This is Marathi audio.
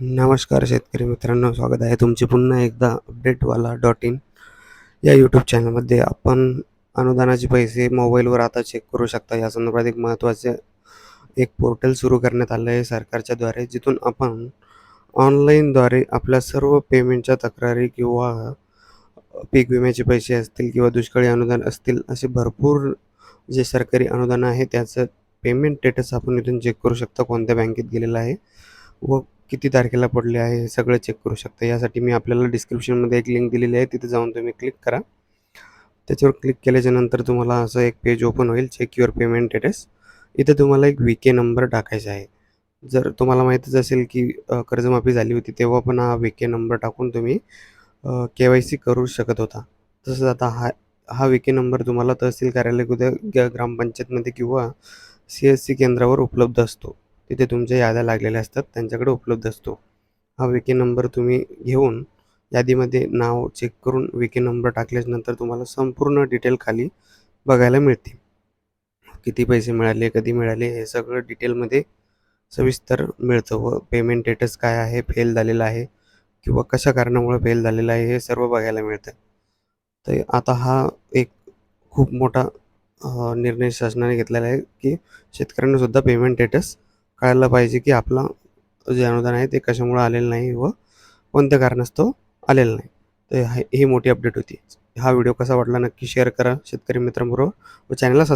नमस्कार शेतकरी मित्रांनो स्वागत आहे तुमचे पुन्हा एकदा अपडेटवाला डॉट इन या यूट्यूब चॅनलमध्ये आपण अनुदानाचे पैसे मोबाईलवर आता चेक करू शकता. या संदर्भात एक महत्त्वाचे एक पोर्टल सुरू करण्यात आलं आहे सरकारच्या द्वारे जिथून आपण ऑनलाईनद्वारे आपल्या सर्व पेमेंटच्या तक्रारी किंवा पीक विम्याचे पैसे असतील किंवा दुष्काळी अनुदान असतील असे भरपूर जे सरकारी अनुदान आहे त्याचं पेमेंट स्टेटस आपण इथून चेक करू शकता कोणत्या बँकेत गेलेलं आहे. व किती तारखेला पडले आहे हे सगळं चेक करू शकता. यासाठी मी आपल्याला डिस्क्रिप्शनमध्ये एक लिंक दिलेली आहे. तिथे जाऊन तुम्ही क्लिक करा. त्याच्यावर क्लिक केल्याच्यानंतर तुम्हाला असं एक पेज ओपन होईल. चेक युअर पेमेंट डेटेस इथे तुम्हाला एक वी के नंबर टाकायचा आहे. जर तुम्हाला माहीतच असेल की कर्जमाफी झाली होती तेव्हा पण हा वी के नंबर टाकून तुम्ही के वाय सी करू शकत होता. तसंच आता हा हा वी के नंबर तुम्हाला तहसील कार्यालय उद्या ग- ग्रामपंचायतमध्ये किंवा सी एस सी केंद्रावर उपलब्ध असतो. तिथे तुमच्या याद्या लागलेल्या असतात त्यांच्याकडे उपलब्ध असतो. हा विके नंबर तुम्ही घेऊन यादीमध्ये नाव चेक करून विके नंबर टाकल्याच्यानंतर तुम्हाला संपूर्ण डिटेल खाली बघायला मिळते किती पैसे मिळाले कधी मिळाले हे सगळं डिटेलमध्ये सविस्तर मिळतं व पेमेंट स्टेटस काय आहे फेल झालेलं आहे किंवा कशा कारणामुळे फेल झालेलं आहे हे सर्व बघायला मिळतं. तर आता हा एक खूप मोठा निर्णय शासनाने घेतलेला आहे की शेतकऱ्यांनासुद्धा पेमेंट स्टेटस कळायला पाहिजे की आपला जे अनुदान आहे ते कशामुळं आलेलं नाही व कोणत्या कारणास्तव आलेलं नाही. तर हा- ही मोठी अपडेट होती. हा व्हिडिओ कसा वाटला नक्की शेअर करा. शेतकरी मित्रांबरोबर व चॅनलला सबस्क्राईब